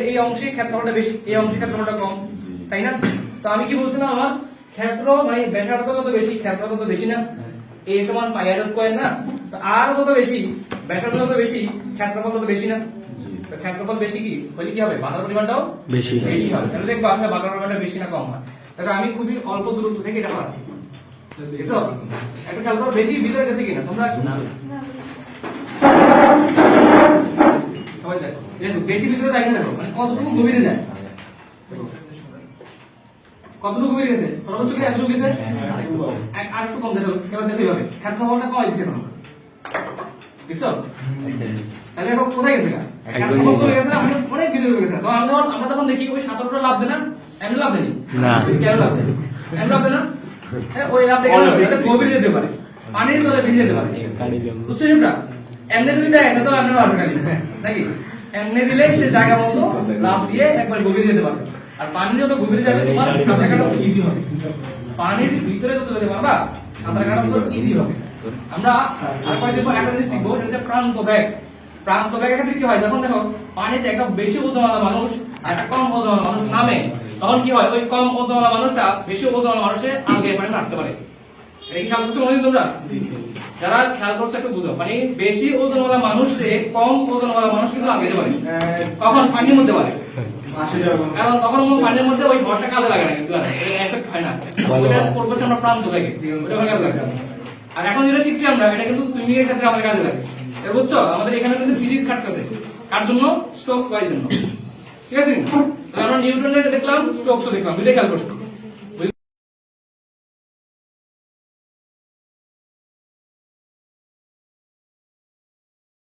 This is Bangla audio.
এই অংশে ক্ষেত্রফলটা বেশি এই অংশে ক্ষেত্রফলটা কম তাই না? তো আমি কি বলছিলাম আমার? ক্ষেত্র মানে ব্যাসার্ধ কত বেশি ক্ষেত্র কত বেশি না। a সমান পাই আর স্কয়ার না? তো r যত বেশি ব্যাসার্ধ বেশি ক্ষেত্রফল তত বেশি না? তো ক্ষেত্রফল বেশি কি? হলে কি হবে? বাধার পরিমাণটাও বেশি। বেশি হবে। তাহলে দেখব আসলে বাধার পরিমাণটা বেশি না কম হয়। তাহলে আমি খুবই অল্প দূরত্ব থেকে এটা পাচ্ছি। দেখছ? একটা খেয়াল করো বেশি ভিতরে গেছে কিনা? তোমরা সবাই দেখো দেখো বেশি ভিতরে যায় দেখো মানে কতটুকু গভীরে যায়? কতটুকু গভীরে গেছে? সর্বোচ্চ কি এতটুকু গেছে? আর একটু কম দেখো এবার দেখো এইভাবে ক্ষেত্রফলটা কম দিচ্ছে এখন। দেখছ? তাহলে এখন কোথায় গেছে গা? একদম ক্ষেত্রফল নিচে। চলে গেছে না? অনেক ভিতরে গেছে। তো আমরা তখন দেখি ওই সাঁতারটা লাভ দেয় এমনি লাভ দেয়নি? না। কেন লাভ দেয় এমনি লাভ দেয় হ্যাঁ, ওই লাভ দেখে গভীরে যেতে পারে। পানির তলে ভিজে যেতে পারে। বুঝছ এমনি যদি দেয় তো এমনি পারবে নাকি? এমনি দিলে সে জায়গা মতো লাভ দিয়ে একবার গভীরে যেতে পারবে। আর পানি যত গভীরে যাবে, তোমার সাঁতার কাটা ইজি হবে। পানির ভিতরে যত যেতে পারবা, সাঁতার কাটা তো ইজি হবে। আমরা দেখব একটা জিনিস শিখব প্রান্ত ব্যাগ প্রান্ত ব্যাগের ক্ষেত্রে কি হয়? যখন দেখো, পানিতে একটা বেশি ওজনওয়ালা মানুষ আর কম ওজনওয়ালা মানুষ নামে, তখন কি হয়? ওই কম ওজনওয়ালা মানুষটা বেশি ওজনওয়ালা মানুষের আগে পানি নামতে পারে। এটা কি খেয়াল করছ কোনোদিন তোমরা? যারা খেয়াল করছে একটু বুঝো। মানে বেশি ওজনওয়ালা মানুষে কম ওজনওয়ালা মানুষ কিন্তু আগে পারে। কখন পানির মধ্যে পারে। কারণ তখন পানির মধ্যে ওই ভরসা কাজে লাগে না কিন্তু এফেক্ট হয় না। ওটা করব আমরা প্রান্ত থেকে ওটা কাজে লাগে। আর এখন যেটা শিখছি আমরা এটা কিন্তু সুইমিং এর ক্ষেত্রে আমাদের কাজে লাগে। বুঝছ? আমাদের এখানে কিন্তু ফিজিক্স খাটতেছে। কার জন্য? স্ট্রোকস জন্য। ঠিক আছে? তাহলে আমরা নিউটনের দেখলাম স্ট্রোকসও দেখলাম। দুইটাই খেয়াল করছি।